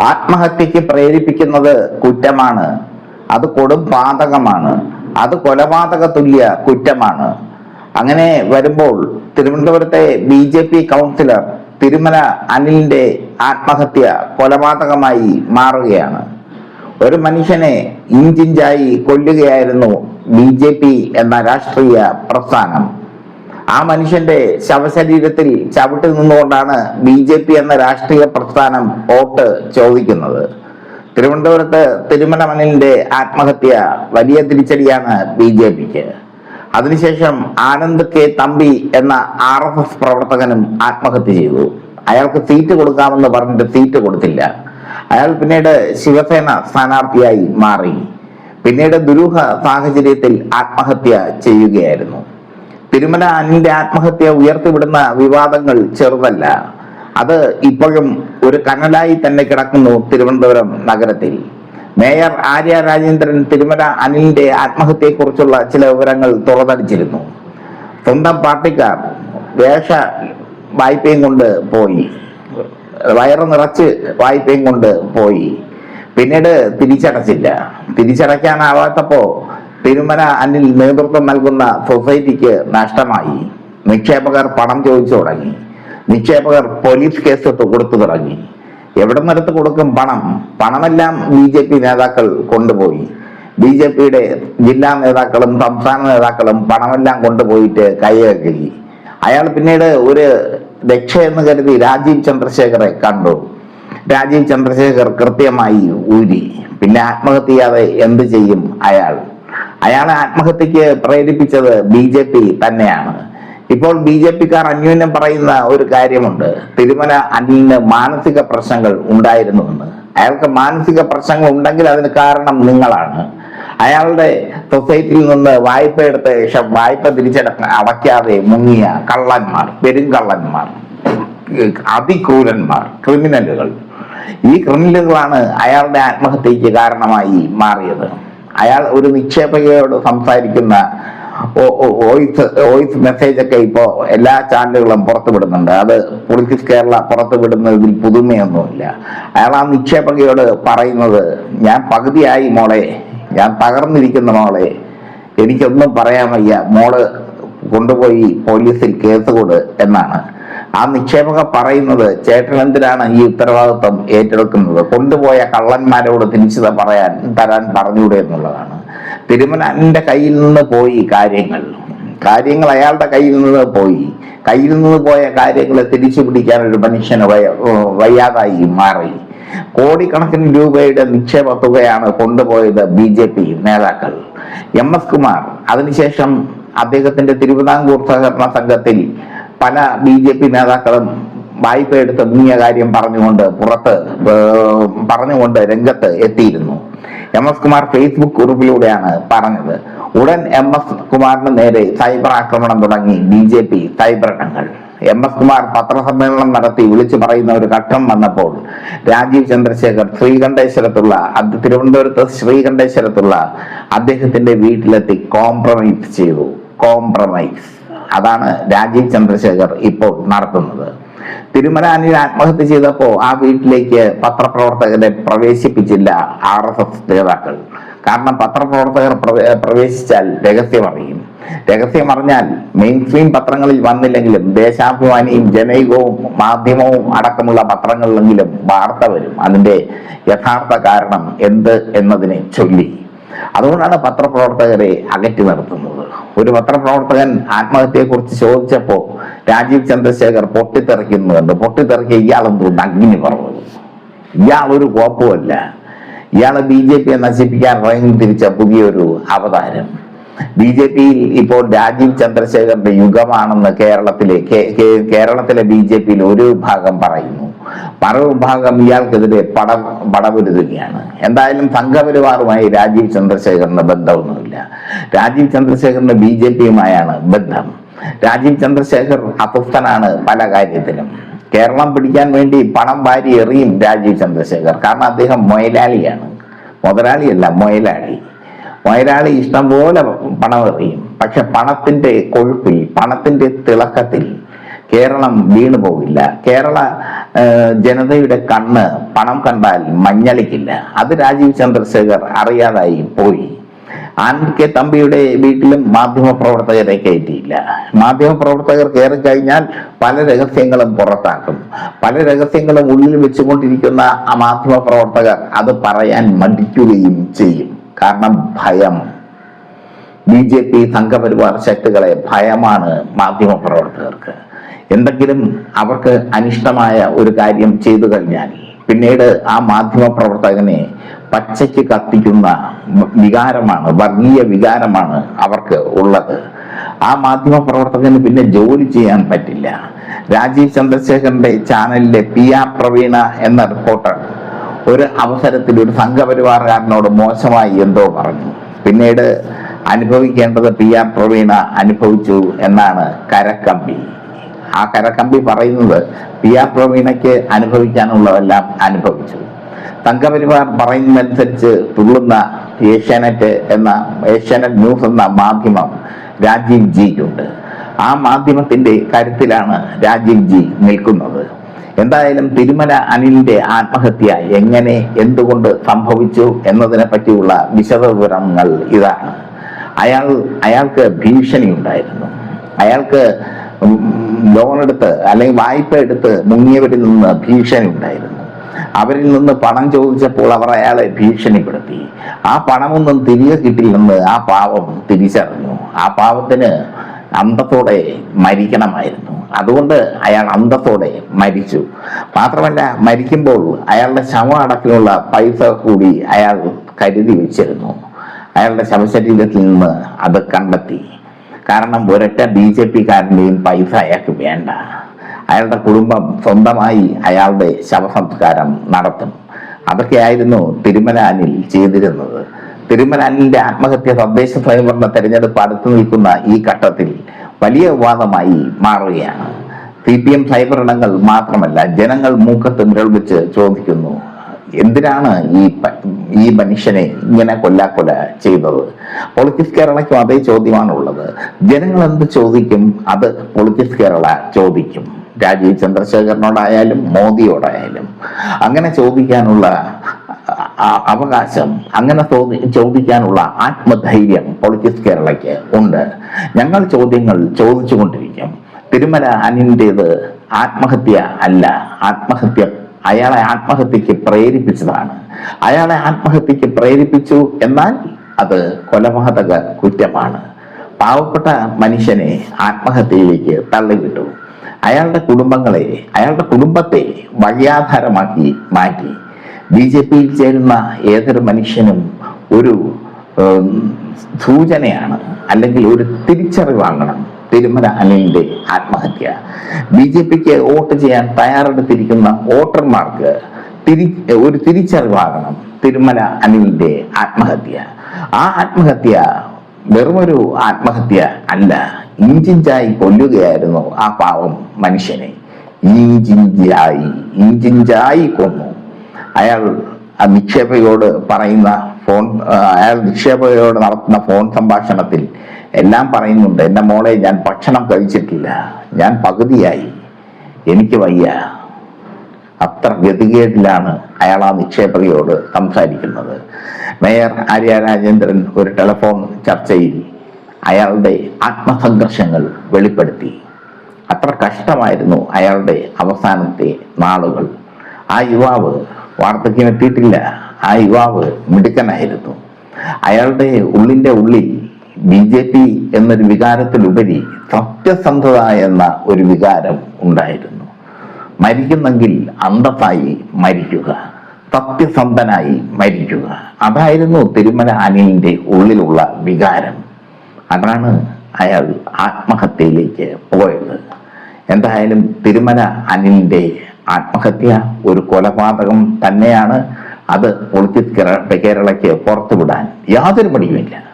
ആത്മഹത്യക്ക് പ്രേരിപ്പിക്കുന്നത് കുറ്റമാണ്. അത് കൊടും പാതകമാണ്. അത് കൊലപാതക തുല്യ കുറ്റമാണ്. അങ്ങനെ വരുമ്പോൾ തിരുവനന്തപുരത്തെ B J P councillor Thirumala അനിലിന്റെ ആത്മഹത്യ കൊലപാതകമായി മാറുകയാണ്. ഒരു മനുഷ്യനെ ഇഞ്ചിഞ്ചായി കൊല്ലുകയായിരുന്നു ബി ജെ പി എന്ന രാഷ്ട്രീയ പ്രസ്ഥാനം. ആ മനുഷ്യന്റെ ശവശരീരത്തിൽ ചവിട്ടി നിന്നുകൊണ്ടാണ് ബി ജെ പി എന്ന രാഷ്ട്രീയ പ്രസ്ഥാനം വോട്ട് ചോദിക്കുന്നത്. തിരുവനന്തപുരത്ത് തിരുമല മണിലിന്റെ ആത്മഹത്യ വലിയ തിരിച്ചടിയാണ് ബി ജെ പിക്ക്. അതിനുശേഷം ആനന്ദ് കെ തമ്പി എന്ന ആർ എസ് എസ് പ്രവർത്തകനും ആത്മഹത്യ ചെയ്തു. അയാൾക്ക് സീറ്റ് കൊടുക്കാമെന്ന് പറഞ്ഞിട്ട് സീറ്റ് കൊടുത്തില്ല. അയാൾ പിന്നീട് ശിവസേന സ്ഥാനാർത്ഥിയായി മാറി. പിന്നീട് ദുരൂഹ സാഹചര്യത്തിൽ ആത്മഹത്യ ചെയ്യുകയായിരുന്നു. തിരുമല അനിലിന്റെ ആത്മഹത്യ ഉയർത്തിവിടുന്ന വിവാദങ്ങൾ ചെറുതല്ല. അത് ഇപ്പോഴും ഒരു കനലായി തന്നെ കിടക്കുന്നു തിരുവനന്തപുരം നഗരത്തിൽ. മേയർ ആര്യ രാജേന്ദ്രൻ തിരുമല അനിലിന്റെ ആത്മഹത്യയെക്കുറിച്ചുള്ള ചില വിവരങ്ങൾ തുറന്നടിച്ചിരുന്നു. സ്വന്തം പാർട്ടിക്കാർ വേഷ വായ്പയും കൊണ്ട് പോയി. വയറ് നിറച്ച് വായ്പയും കൊണ്ട് പോയി. പിന്നീട് തിരിച്ചടച്ചില്ല. തിരിച്ചടയ്ക്കാനാവാത്തപ്പോ തിരുമല അനിൽ നേതൃത്വം നൽകുന്ന സൊസൈറ്റിക്ക് നഷ്ടമായി. നിക്ഷേപകർ പണം ചോദിച്ചു തുടങ്ങി. നിക്ഷേപകർ പോലീസ് കേസ് കൊടുത്തു തുടങ്ങി. എവിടെ നിന്നെടുത്ത് കൊടുക്കും പണം? പണമെല്ലാം ബി ജെ പി നേതാക്കൾ കൊണ്ടുപോയി. ബി ജെ പിയുടെ ജില്ലാ നേതാക്കളും സംസ്ഥാന നേതാക്കളും പണമെല്ലാം കൊണ്ടുപോയിട്ട് കൈകഴുകി അയാൾ പിന്നീട് ഒരു രക്ഷ എന്ന് കരുതി രാജീവ് ചന്ദ്രശേഖറെ കണ്ടു. രാജീവ് ചന്ദ്രശേഖർ കൃത്യമായി ഊരി. പിന്നെ ആത്മഹത്യ എന്ത് ചെയ്യും അയാൾ? അയാളെ ആത്മഹത്യക്ക് പ്രേരിപ്പിച്ചത് ബി ജെ പി തന്നെയാണ്. ഇപ്പോൾ ബി ജെ പിക്കാർ അന്യോന്യം പറയുന്ന ഒരു കാര്യമുണ്ട്. തിരുമല അനിലിന് മാനസിക പ്രശ്നങ്ങൾ ഉണ്ടായിരുന്നുവെന്ന്. അയാൾക്ക് മാനസിക പ്രശ്നങ്ങൾ ഉണ്ടെങ്കിൽ അതിന് കാരണം നിങ്ങളാണ്. അയാളുടെ സൊസൈറ്റിയിൽ നിന്ന് വായ്പ എടുത്ത ശേഷം വായ്പ തിരിച്ചട അടയ്ക്കാതെ മുങ്ങിയ കള്ളന്മാർ പെരുങ്കള്ളന്മാർ അതിക്രൂരന്മാർ ക്രിമിനലുകൾ. ഈ ക്രിമിനലുകളാണ് അയാളുടെ ആത്മഹത്യക്ക് കാരണമായി മാറിയത്. അയാൾ ഒരു നിക്ഷേപകയോട് സംസാരിക്കുന്ന വോയിസ് വോയിസ് മെസ്സേജ് ഒക്കെ ഇപ്പോ എല്ലാ ചാനലുകളും പുറത്തുവിടുന്നുണ്ട്. അത് പൊളിറ്റിക്സ് കേരള പുറത്തുവിടുന്നതിൽ പുതുമയൊന്നുമില്ല. അയാൾ ആ നിക്ഷേപകയോട് പറയുന്നത് ഞാൻ പകുതിയായി മോളെ ഞാൻ തകർന്നിരിക്കുന്ന മോളെ. എനിക്കൊന്നും പറയാൻ വയ്യ. മോൾ കൊണ്ടുപോയി പോലീസിൽ കേസ് കൊട് എന്നാണ്. ആ നിക്ഷേപക പറയുന്നത് ചേട്ടൻ എന്തിനാണ് ഈ ഉത്തരവാദിത്വം ഏറ്റെടുക്കുന്നത്? കൊണ്ടുപോയ കള്ളന്മാരോട് തിരിച്ചു പറയാൻ തരാൻ പറഞ്ഞൂടെ എന്നുള്ളതാണ്. തിരുമലന്റെ കയ്യിൽ നിന്ന് പോയി കാര്യങ്ങൾ. കാര്യങ്ങൾ അയാളുടെ കയ്യിൽ നിന്ന് പോയി. കയ്യിൽ നിന്ന് പോയ കാര്യങ്ങളെ തിരിച്ചു പിടിക്കാൻ ഒരു മനുഷ്യന് വയ- വയ്യാതായി മാറി. കോടിക്കണക്കിന് രൂപയുടെ നിക്ഷേപ തുകയാണ് കൊണ്ടുപോയത് ബി ജെ പി നേതാക്കൾ. എം എസ് കുമാർ അതിനുശേഷം അദ്ദേഹത്തിന്റെ തിരുവിതാംകൂർ സഹകരണ സംഘത്തിൽ പല ബി ജെ പി നേതാക്കളും വായ്പ എടുത്ത് മുങ്ങിയ കാര്യം പറഞ്ഞുകൊണ്ട് പുറത്ത് പറഞ്ഞുകൊണ്ട് രംഗത്ത് എത്തിയിരുന്നു. എം എസ് കുമാർ ഫേസ്ബുക്ക് കുറിപ്പിലൂടെയാണ് പറഞ്ഞത്. ഉടൻ എം എസ് കുമാറിന് നേരെ സൈബർ ആക്രമണം തുടങ്ങി ബി ജെ പി സൈബർ രംഗങ്ങൾ എം എസ് കുമാർ പത്രസമ്മേളനം നടത്തി വിളിച്ചു പറയുന്ന ഒരു ഘട്ടം വന്നപ്പോൾ രാജീവ് ചന്ദ്രശേഖർ ശ്രീകണ്ഠേശ്വരത്തുള്ള തിരുവനന്തപുരത്ത് ശ്രീകണ്ഠേശ്വരത്തുള്ള അദ്ദേഹത്തിന്റെ വീട്ടിലെത്തി കോംപ്രമൈസ് ചെയ്തു. കോംപ്രമൈസ് അതാണ് രാജീവ് ചന്ദ്രശേഖർ ഇപ്പോൾ നടത്തുന്നത്. തിരുമലാനിൽ ആത്മഹത്യ ചെയ്തപ്പോ ആ വീട്ടിലേക്ക് പത്രപ്രവർത്തകരെ പ്രവേശിപ്പിച്ചില്ല ആർ എസ് എസ് നേതാക്കൾ. കാരണം പത്രപ്രവർത്തകർ പ്രവേ- പ്രവേശിച്ചാൽ രഹസ്യമറിയും. അറിയും രഹസ്യം അറിഞ്ഞാൽ മെയിൻ സ്ട്രീം പത്രങ്ങളിൽ വന്നില്ലെങ്കിലും ദേശാഭിമാനിയും ജനൈകവും മാധ്യമവും അടക്കമുള്ള പത്രങ്ങളിലെങ്കിലും വാർത്ത വരും. അതിന്റെ യഥാർത്ഥ കാരണം എന്ത് എന്നതിനെ ചൊല്ലി. അതുകൊണ്ടാണ് പത്രപ്രവർത്തകരെ അകറ്റി നിർത്തുന്നത്. ഒരു പത്രപ്രവർത്തകൻ ആത്മഹത്യയെക്കുറിച്ച് ചോദിച്ചപ്പോൾ രാജീവ് ചന്ദ്രശേഖർ പൊട്ടിത്തെറിക്കുന്നു കണ്ട് ഇയാൾ ഇയാളെന്തോ അഗ്നി പറഞ്ഞത് ഇയാൾ ഒരു കോപ്പമല്ല ഇയാളെ ബി ജെ പിയെ നശിപ്പിക്കാൻ തിരിച്ച പുതിയൊരു അവതാരം. ബി ജെ പിയിൽ ഇപ്പോൾ രാജീവ് ചന്ദ്രശേഖറിന്റെ യുഗമാണെന്ന് കേരളത്തിലെ കേരളത്തിലെ ബി ജെ പിയിൽ ഒരു ഭാഗം പറയുന്നു. മറുവിഭാഗം ഇയാൾക്കെതിരെ പട പടപൊരുതുകയാണ് എന്തായാലും സംഘപരിവാറുമായി രാജീവ് ചന്ദ്രശേഖറിന് ബന്ധമൊന്നുമില്ല. രാജീവ് ചന്ദ്രശേഖറിന് ബി ജെ പിയുമായാണ് ബന്ധം. രാജീവ് ചന്ദ്രശേഖർ അസ്വസ്ഥനാണ് പല കാര്യത്തിലും. കേരളം പിടിക്കാൻ വേണ്ടി പണം വാരി എറിയും രാജീവ് ചന്ദ്രശേഖർ. കാരണം അദ്ദേഹം മൊയലാളിയാണ്. മുതലാളിയല്ല മൊയലാളി. മൊയലാളി ഇഷ്ടംപോലെ പണം എറിയും. പക്ഷെ പണത്തിന്റെ കൊഴുപ്പിൽ പണത്തിന്റെ തിളക്കത്തിൽ കേരളം വീണു പോകില്ല കേരള ജനതയുടെ കണ്ണ് പണം കണ്ടാൽ മഞ്ഞളിക്കില്ല. അത് രാജീവ് ചന്ദ്രശേഖർ അറിയാതായി പോയി. ആനന്ദ് കെ തമ്പിയുടെ വീട്ടിലും മാധ്യമ പ്രവർത്തകരെ കയറ്റിയില്ല. മാധ്യമ പ്രവർത്തകർ കയറി കഴിഞ്ഞാൽ പല രഹസ്യങ്ങളും പുറത്താക്കും. പല രഹസ്യങ്ങളും ഉള്ളിൽ വെച്ചുകൊണ്ടിരിക്കുന്ന ആ മാധ്യമ പ്രവർത്തകർ അത് പറയാൻ മടിക്കുകയും ചെയ്യും. കാരണം ഭയം. ബി ജെ പി സംഘപരിവാർ ശക്തികളെ ഭയമാണ് മാധ്യമ പ്രവർത്തകർക്ക്. എന്തെങ്കിലും അവർക്ക് അനിഷ്ടമായ ഒരു കാര്യം ചെയ്തു കഴിഞ്ഞാൽ പിന്നീട് ആ മാധ്യമ പ്രവർത്തകനെ പച്ചയ്ക്ക് കത്തിക്കുന്ന വികാരമാണ് വർഗീയ വികാരമാണ് അവർക്ക് ഉള്ളത്. ആ മാധ്യമ പ്രവർത്തകന് പിന്നെ ജോലി ചെയ്യാൻ പറ്റില്ല. രാജീവ് ചന്ദ്രശേഖരന്റെ ചാനലിലെ പി ആർ പ്രവീണ എന്ന റിപ്പോർട്ടർ ഒരു അവസരത്തിൽ ഒരു സംഘപരിവാറുകാരനോട് മോശമായി എന്തോ പറഞ്ഞു. പിന്നീട് അനുഭവിക്കേണ്ടത് പി ആർ പ്രവീണ അനുഭവിച്ചു എന്നാണ് കരക്കമ്പി. ആ കരക്കമ്പി പറയുന്നത് പി ആർ പ്രവീണയ്ക്ക് അനുഭവിക്കാനുള്ളതെല്ലാം അനുഭവിച്ചു. സംഘപരിവാർ പറയുന്നതനുസരിച്ച് തുള്ളുന്ന ഏഷ്യാനെറ്റ് എന്ന ഏഷ്യാനെറ്റ് ന്യൂസ് എന്ന മാധ്യമം രാജീവ് ജിക്കുണ്ട് ആ മാധ്യമത്തിന്റെ കരുത്തിലാണ് രാജീവ് ജി നിൽക്കുന്നത്. എന്തായാലും തിരുമല അനിലിന്റെ ആത്മഹത്യ എങ്ങനെ എന്തുകൊണ്ട് സംഭവിച്ചു എന്നതിനെ പറ്റിയുള്ള വിശദ വിവരങ്ങൾ ഇതാണ്. അയാൾ അയാൾക്ക് ഭീഷണി ഉണ്ടായിരുന്നു അയാൾക്ക് ലോൺ എടുത്ത് അല്ലെങ്കിൽ വായ്പ എടുത്ത് മുങ്ങിയവരിൽ നിന്ന് ഭീഷണി ഉണ്ടായിരുന്നു. അവരിൽ നിന്ന് പണം ചോദിച്ചപ്പോൾ അവർ അയാളെ ഭീഷണിപ്പെടുത്തി. ആ പണമൊന്നും തിരികെ കിട്ടില്ലെന്ന് ആ പാവം തിരിച്ചറിഞ്ഞു. ആ പാവത്തിന് അന്തത്തോടെ മരിക്കണമായിരുന്നു. അതുകൊണ്ട് അയാൾ അന്തത്തോടെ മരിച്ചു. മാത്രമല്ല മരിക്കുമ്പോൾ അയാളുടെ ശവം അടക്കമുള്ള പൈസ കൂടി അയാൾ കരുതി വെച്ചിരുന്നു. അയാളുടെ ശവശരീരത്തിൽ നിന്ന് അത് കണ്ടെത്തി. കാരണം ഒരൊറ്റ ബി ജെ പിക്കാരന്റെയും പൈസ അയാൾക്ക് വേണ്ട. അയാളുടെ കുടുംബം സ്വന്തമായി അയാളുടെ ശവസംസ്കാരം നടത്തും. അതൊക്കെയായിരുന്നു തിരുമലാനിൽ ചെയ്തിരുന്നത്. തിരുമല അനിലിന്റെ ആത്മഹത്യ തദ്ദേശ സ്വയംഭരണ തെരഞ്ഞെടുപ്പ് അടുത്തു നിൽക്കുന്ന ഈ ഘട്ടത്തിൽ വലിയ വിവാദമായി മാറുകയാണ്. സി പി എം സൈബറിടങ്ങൾ മാത്രമല്ല ജനങ്ങൾ മൂക്കത്ത് വിരൽ വെച്ച് ചോദിക്കുന്നു എന്തിനാണ് ഈ ഈ മനുഷ്യനെ ഇങ്ങനെ കൊല്ലാക്കൊല ചെയ്തത്. പൊളിറ്റിക്സ് കേരളയ്ക്കും അതേ ചോദ്യമാണുള്ളത്. ജനങ്ങൾ എന്ത് ചോദിക്കും? അത് പൊളിറ്റിക്സ് കേരള ചോദിക്കും. രാജീവ് ചന്ദ്രശേഖരനോടായാലും മോദിയോടായാലും. അങ്ങനെ ചോദിക്കാനുള്ള അവകാശം അങ്ങനെ ചോദിക്കാനുള്ള ആത്മധൈര്യം പൊളിറ്റിക്സ് കേരളയ്ക്ക് ഉണ്ട്. ഞങ്ങൾ ചോദ്യങ്ങൾ ചോദിച്ചുകൊണ്ടിരിക്കും. തിരുമല അനിന്റേത് ആത്മഹത്യ അല്ല. ആത്മഹത്യ അയാളെ ആത്മഹത്യക്ക് പ്രേരിപ്പിച്ചതാണ്. അയാളെ ആത്മഹത്യക്ക് പ്രേരിപ്പിച്ചു എന്നാൽ അത് കൊലപാതക കുറ്റമാണ്. പാവപ്പെട്ട മനുഷ്യനെ ആത്മഹത്യയിലേക്ക് തള്ളിവിട്ടു. അയാളുടെ കുടുംബങ്ങളെ അയാളുടെ കുടുംബത്തെ വഴിയാധാരമാക്കി മാറ്റി. ബി ജെ പിയിൽ ചേരുന്ന ഏതൊരു മനുഷ്യനും ഒരു സൂചനയാണ്. അല്ലെങ്കിൽ ഒരു തിരിച്ചറിവാകണം. തിരുമല അനിലിന്റെ ആത്മഹത്യ. ബി ജെ പിക്ക് വോട്ട് ചെയ്യാൻ തയ്യാറെടുത്തിരിക്കുന്ന വോട്ടർമാർക്ക് തിരി ഒരു തിരിച്ചറിവാകണം. തിരുമല അനിലിന്റെ ആത്മഹത്യ. ആ ആത്മഹത്യ വെറുമൊരു ആത്മഹത്യ അല്ല. ഇഞ്ചിഞ്ചായി കൊല്ലുകയായിരുന്നു ആ പാവം മനുഷ്യനെ. ഇഞ്ചിഞ്ചായി ഇഞ്ചിഞ്ചായി കൊന്നു. അയാൾ നിക്ഷേപയോട് പറയുന്ന ഫോൺ അയാൾ നിക്ഷേപയോട് നടത്തുന്ന ഫോൺ സംഭാഷണത്തിൽ എല്ലാം പറയുന്നുണ്ട് എന്റെ മോളെ ഞാൻ ഭക്ഷണം കഴിച്ചിട്ടില്ല. ഞാൻ പകുതിയായി. എനിക്ക് വയ്യ. അത്ര ഗതികേടിലാണ് അയാൾ ആ നിക്ഷേപകയോട് സംസാരിക്കുന്നത്. മേയർ ആര്യ രാജേന്ദ്രൻ ഒരു ടെലിഫോൺ ചർച്ചയിൽ അയാളുടെ ആത്മസംഘർഷങ്ങൾ വെളിപ്പെടുത്തി. അത്ര കഷ്ടമായിരുന്നു അയാളുടെ അവസാനത്തെ നാളുകൾ. ആ യുവാവ് വാർദ്ധക്യമെത്തിയിട്ടില്ല ആ യുവാവ് മിടുക്കനായിരുന്നു. അയാളുടെ ഉള്ളിന്റെ ഉള്ളിൽ ബി ജെ പി എന്നൊരു വികാരത്തിലുപരി സത്യസന്ധത എന്ന ഒരു വികാരം ഉണ്ടായിരുന്നു. മരിക്കുന്നെങ്കിൽ അന്തത്തായി മരിക്കുക സത്യസന്ധനായി മരിക്കുക. അതായിരുന്നു തിരുമല അനിലിന്റെ ഉള്ളിലുള്ള വികാരം. അതാണ് അയാൾ ആത്മഹത്യയിലേക്ക് പോയത്. എന്തായാലും തിരുമല അനിലിന്റെ ആത്മഹത്യ ഒരു കൊലപാതകം തന്നെയാണ്. അത് പൊളിറ്റിക്സ് കേരളയ്ക്ക് പുറത്തുവിടാൻ യാതൊരു മടിയുമില്ല